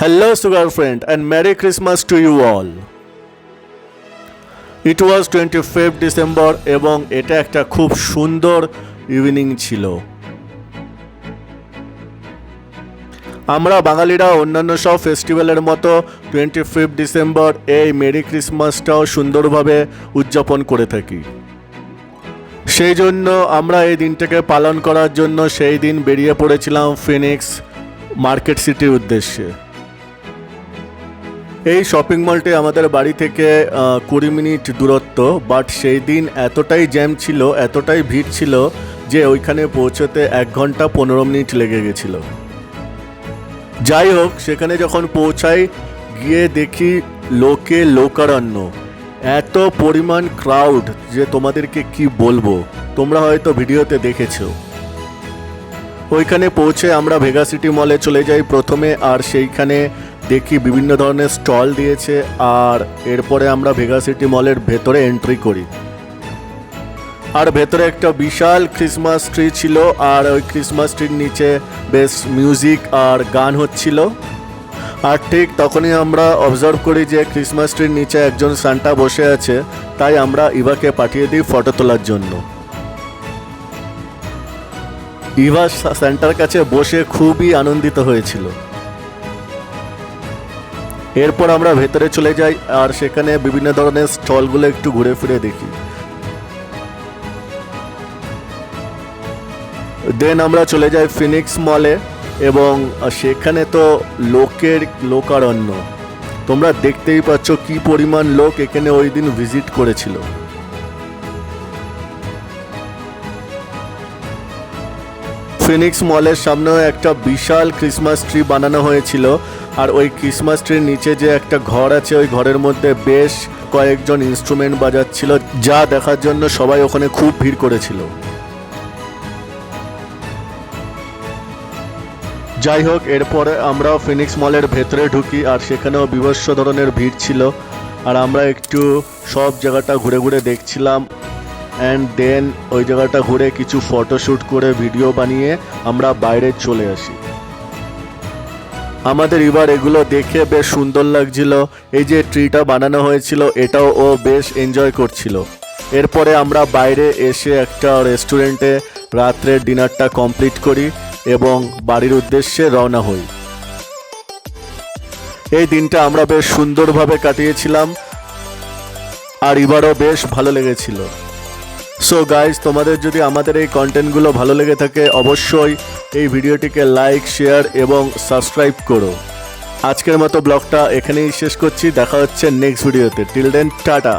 Hello, sugar friend, and Merry Christmas to you all. It was twenty fifth December এবং এটা একটা খুব সুন্দর ইভিনিং ছিল। আমরা বাঙালিরা অন্যান্য সব ফেস্টিভ্যালের মতো টোয়েন্টি ফিফথ ডিসেম্বর এই মেরি ক্রিসমাসটাও সুন্দরভাবে উদযাপন করে থাকি। সেই জন্য আমরা এই দিনটাকে পালন করার জন্য সেই দিন বেরিয়ে পড়েছিলাম ফিনিক্স মার্কেট সিটির উদ্দেশ্যে। এই শপিং মলটি আমাদের বাড়ি থেকে কুড়ি মিনিট দূরত্ব বাট সেই দিন এতটাই জ্যাম ছিল, এতটাই ভিড় ছিল যে ওইখানে পৌঁছতে এক ঘণ্টা পনেরো মিনিট লেগে গেছিল। যাই হোক, সেখানে যখন পৌঁছাই, গিয়ে দেখি লোকে লোকারণ্য। এত পরিমাণ ক্রাউড যে তোমাদেরকে কি বলব, তোমরা হয়তো ভিডিওতে দেখেছ। ওইখানে পৌঁছে আমরা ভেগা সিটি মলে চলে যাই প্রথমে, আর সেইখানে দেখি বিভিন্ন ধরনের স্টল দিয়েছে আর এরপরে আমরা ভেগা সিটি মলের ভেতরে এন্ট্রি করি। আর ভেতরে একটা বিশাল ক্রিসমাস ট্রি ছিল আর ওই ক্রিসমাস ট্রির নিচে বেশ মিউজিক আর গান হচ্ছিল। আর ঠিক তখনই আমরা অবজার্ভ করি যে ক্রিসমাস ট্রির নিচে একজন সান্টা বসে আছে, তাই আমরা ইভাকে পাঠিয়ে দিই ফটো তোলার জন্য। ইভা সেন্টার কাছে বসে খুবই আনন্দিত হয়েছিল। এরপর আমরা ভেতরে চলে যাই আর সেখানে বিভিন্ন ধরনের স্টলগুলো একটু ঘুরে ফিরে দেখি। দেন আমরা চলে যাই ফিনিক্স মলে এবং সেখানে তো লোকের লোকারণ্য। তোমরা দেখতেই পাচ্ছ কি পরিমাণ লোক এখানে ওই দিন ভিজিট করেছিল। ফিনিক্স মলের সামনেও একটা বিশাল ক্রিসমাস ট্রি বানানো হয়েছিল। আর ওই ক্রিসমাস ট্রির নিচে যে একটা ঘর আছে, ওই ঘরের মধ্যে বেশ কয়েকজন ইনস্ট্রুমেন্ট বাজাচ্ছিল, যা দেখার জন্য সবাই ওখানে খুব ভিড় করেছিল। যাই হোক, এরপরে আমরা ফিনিক্স মলের ভেতরে ঢুকি, আর সেখানেও বিভৎস ধরনের ভিড় ছিল। আর আমরা একটু সব জায়গাটা ঘুরে ঘুরে দেখছিলাম। অ্যান্ড দেন ওই জায়গাটা ঘুরে কিছু ফটোশ্যুট করে ভিডিও বানিয়ে আমরা বাইরে চলে আসি। আমাদের এবার এগুলো দেখে বেশ সুন্দর লাগছিল। এই যে ট্রিটা বানানো হয়েছিল, এটাও ও বেশ এনজয় করছিল। এরপরে আমরা বাইরে এসে একটা রেস্টুরেন্টে রাত্রের ডিনারটা কমপ্লিট করি এবং বাড়ির উদ্দেশ্যে রওনা হই। এই দিনটা আমরা বেশ সুন্দরভাবে কাটিয়েছিলাম। আর এবারও বেশ ভালো লেগেছিল। সো গাইজ তোমাদের যদি আমাদের এই কন্টেন্টগুলো ভালো লেগে থাকে, অবশ্যই এই ভিডিওটিকে লাইক শেয়ার এবং সাবস্ক্রাইব করো। আজকের মতো ব্লগটা এখানেই শেষ করছি। দেখা হচ্ছে নেক্সট ভিডিওতে টিল দেন টাটা।